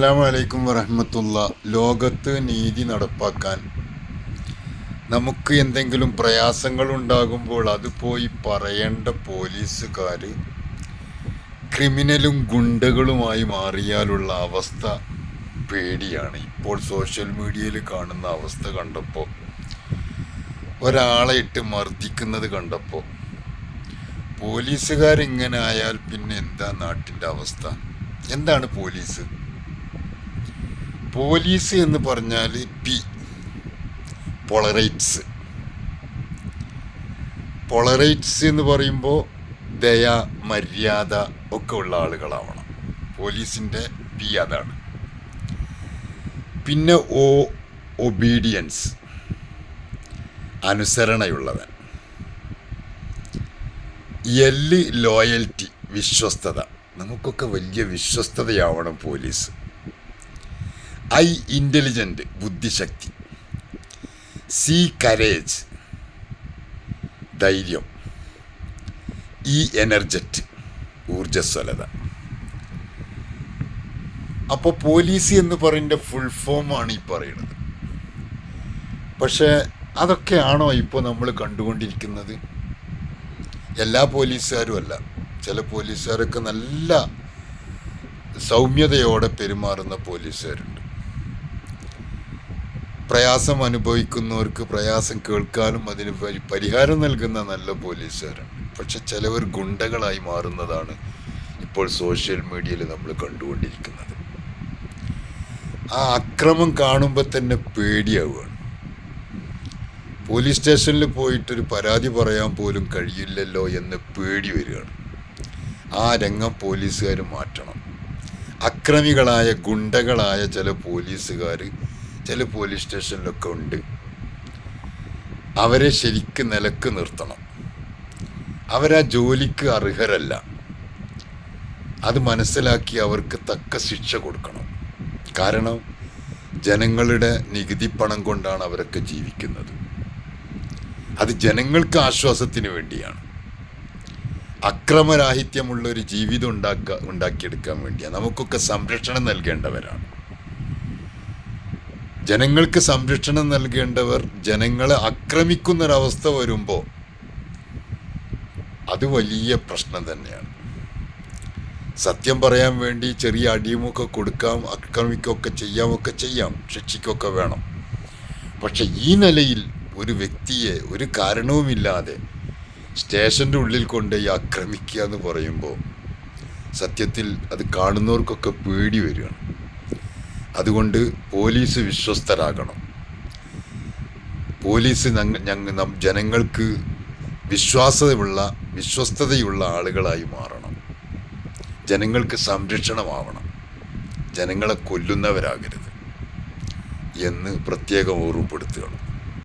അസ്സാം വലൈക്കും വറഹമത്തുള്ള. ലോകത്ത് നീതി നടപ്പാക്കാൻ നമുക്ക് എന്തെങ്കിലും പ്രയാസങ്ങൾ ഉണ്ടാകുമ്പോൾ അത് പോയി പറയേണ്ട പോലീസുകാർ ക്രിമിനലും ഗുണ്ടകളുമായി മാറിയാലുള്ള അവസ്ഥ പേടിയാണ്. ഇപ്പോൾ സോഷ്യൽ മീഡിയയിൽ കാണുന്ന അവസ്ഥ കണ്ടപ്പോൾ ഒരാളെ ഇട്ട് മർദ്ദിക്കുന്നത് കണ്ടപ്പോൾ പോലീസുകാരിങ്ങനെ ആയാൽ പിന്നെ എന്താ നാട്ടിന്റെ അവസ്ഥ? എന്താണ് പോലീസ്? പോലീസ് എന്ന് പറഞ്ഞാൽ പി. പൊളറൈറ്റ്സ്. പൊളറൈറ്റ്സ് എന്ന് പറയുമ്പോൾ ദയ മര്യാദ ഒക്കെ ഉള്ള ആളുകളാവണം. പോലീസിന്റെ പി അതാണ്. പിന്നെ ഓ ഒബീഡിയൻസ്. അനുസരണയുള്ളവൻ. എല്ല് ലോയൽറ്റി വിശ്വസ്തത. നമുക്കൊക്കെ വലിയ വിശ്വസ്തതയാവണം പോലീസ്. ഐ ഇന്റലിജന്റ് ബുദ്ധിശക്തി. C courage. ധൈര്യം. E energetic. ഊർജസ്വലത അപ്പോൾ പോലീസ് എന്ന് പറയുന്ന ഫുൾ ഫോമാണ് ഈ പറയുന്നത്. പക്ഷേ അതൊക്കെയാണോ ഇപ്പോൾ നമ്മൾ കണ്ടുകൊണ്ടിരിക്കുന്നത്? എല്ലാ പോലീസുകാരും അല്ല. ചില പോലീസുകാരൊക്കെ നല്ല സൗമ്യതയോടെ പെരുമാറുന്ന പോലീസുകാരുണ്ട്. പ്രയാസം അനുഭവിക്കുന്നവർക്ക് പ്രയാസം കേൾക്കാനും അതിന് പരിഹാരം നൽകുന്ന നല്ല പോലീസുകാരാണ്. പക്ഷെ ചിലവർ ഗുണ്ടകളായി മാറുന്നതാണ് ഇപ്പോൾ സോഷ്യൽ മീഡിയയിൽ നമ്മൾ കണ്ടുകൊണ്ടിരിക്കുന്നത്. ആ അക്രമം കാണുമ്പോൾ തന്നെ പേടിയാവുകയാണ്. പോലീസ് സ്റ്റേഷനിൽ പോയിട്ടൊരു പരാതി പറയാൻ പോലും കഴിയില്ലല്ലോ എന്ന് പേടി വരികയാണ്. ആ രംഗം പോലീസുകാർ മാറ്റണം. അക്രമികളായ ഗുണ്ടകളായ ചില പോലീസുകാർ ചില പോലീസ് സ്റ്റേഷനിലൊക്കെ ഉണ്ട്. അവരെ ശരിക്ക് നിലയ്ക്ക് നിർത്തണം. അവരാ ജോലിക്ക് അർഹരല്ല. അത് മനസ്സിലാക്കി അവർക്ക് തക്ക ശിക്ഷ കൊടുക്കണം. കാരണം ജനങ്ങളുടെ നികുതി പണം കൊണ്ടാണ് അവരൊക്കെ ജീവിക്കുന്നത്. അത് ജനങ്ങൾക്ക് ആശ്വാസത്തിന് വേണ്ടിയാണ്. അക്രമരാഹിത്യമുള്ള ഒരു ജീവിതം ഉണ്ടാക്ക ഉണ്ടാക്കിയെടുക്കാൻ വേണ്ടിയാണ്. നമുക്കൊക്കെ സംരക്ഷണം നൽകേണ്ടവരാണ്. ജനങ്ങൾക്ക് സംരക്ഷണം നൽകേണ്ടവർ ജനങ്ങളെ ആക്രമിക്കുന്നൊരവസ്ഥ വരുമ്പോൾ അത് വലിയ പ്രശ്നം തന്നെയാണ്. സത്യം പറയാൻ വേണ്ടി ചെറിയ അടിയുമൊക്കെ കൊടുക്കാം ആക്രമിക്കുകയൊക്കെ ചെയ്യാമൊക്കെ ചെയ്യാം ശിക്ഷിക്കുകയൊക്കെ വേണം. പക്ഷെ ഈ നിലയിൽ ഒരു വ്യക്തിയെ ഒരു കാരണവുമില്ലാതെ സ്റ്റേഷന്റെ ഉള്ളിൽ കൊണ്ടുപോയി ആക്രമിക്കുക എന്ന് പറയുമ്പോൾ സത്യത്തിൽ അത് കാണുന്നവർക്കൊക്കെ പേടി വരികയാണ്. അതുകൊണ്ട് പോലീസ് വിശ്വസ്തരാകണം. പോലീസ് ഞങ്ങൾ ഞങ്ങ ജനങ്ങൾക്ക് വിശ്വാസമുള്ള വിശ്വസ്തതയുള്ള ആളുകളായി മാറണം. ജനങ്ങൾക്ക് സംരക്ഷണമാവണം. ജനങ്ങളെ കൊല്ലുന്നവരാകരുത് എന്ന് പ്രത്യേകം ഓർമ്മപ്പെടുത്തുകയാണ്.